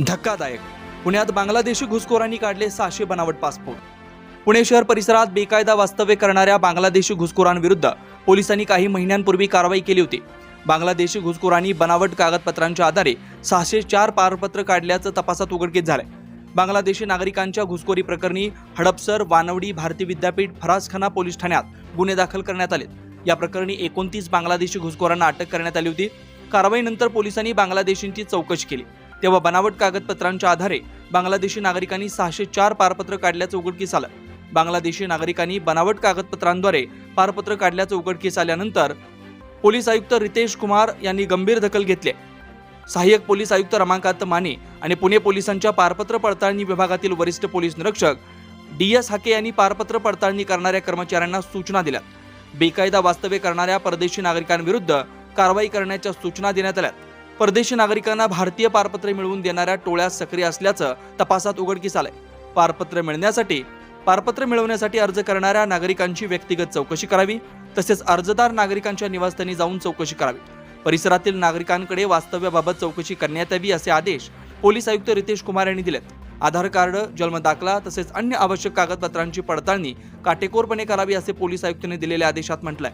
धक्कादायक. पुण्यात बांगलादेशी घुसखोरांनी काढले सहाशे बनावट पासपोर्ट. पुणे शहर परिसरात बेकायदा वास्तव्य करणाऱ्या बांगलादेशी घुसखोरांविरुद्ध पोलिसांनी काही महिन्यांपूर्वी कारवाई केली होती. बांगलादेशी घुसखोरांनी बनावट कागदपत्रांच्या आधारे सहाशे चार पारपत्र काढल्याचं तपासात उघडकीस झालंय. बांगलादेशी नागरिकांच्या घुसखोरी प्रकरणी हडपसर वानवडी भारती विद्यापीठ फराजखाना पोलीस ठाण्यात गुन्हे दाखल करण्यात आले या प्रकरणी एकोणतीस बांगलादेशी घुसखोरांना अटक करण्यात आली होती. कारवाईनंतर पोलिसांनी बांगलादेशींची चौकशी केली. तेव्हा बनावट कागदपत्रांच्या आधारे बांगलादेशी नागरिकांनी सहाशे चार पारपत्र काढल्याचं उघडकीस आलं. बांगलादेशी नागरिकांनी बनावट कागदपत्रांद्वारे पारपत्र काढल्याचं उघडकीस आल्यानंतर पोलीस आयुक्त रितेश कुमार यांनी गंभीर दखल घेतली. सहाय्यक पोलीस आयुक्त रमाकांत माने आणि पुणे पोलिसांच्या पारपत्र पडताळणी विभागातील वरिष्ठ पोलीस निरीक्षक डी एस हाके यांनी पारपत्र पडताळणी करणाऱ्या कर्मचाऱ्यांना सूचना दिल्या. बेकायदा वास्तव्य करणाऱ्या परदेशी नागरिकांविरुद्ध कारवाई करण्याच्या सूचना देण्यात आल्या. परदेशी नागरिकांना भारतीय पारपत्र मिळवून देणाऱ्या टोळ्या सक्रिय असल्याचं तपासात उघडकीस आलंय. पारपत्र मिळण्यासाठी पारपत्र मिळवण्यासाठी अर्ज करणाऱ्या नागरिकांची व्यक्तिगत चौकशी करावी तसेच अर्जदार नागरिकांच्या निवासस्थानी जाऊन चौकशी करावी. परिसरातील नागरिकांकडे वास्तव्याबाबत चौकशी करण्यात यावी असे आदेश पोलीस आयुक्त रितेश कुमार यांनी दिलेत. आधार कार्ड जन्म दाखला तसेच अन्य आवश्यक कागदपत्रांची पडताळणी काटेकोरपणे करावी असे पोलीस आयुक्तांनी दिलेल्या आदेशात म्हटलंय.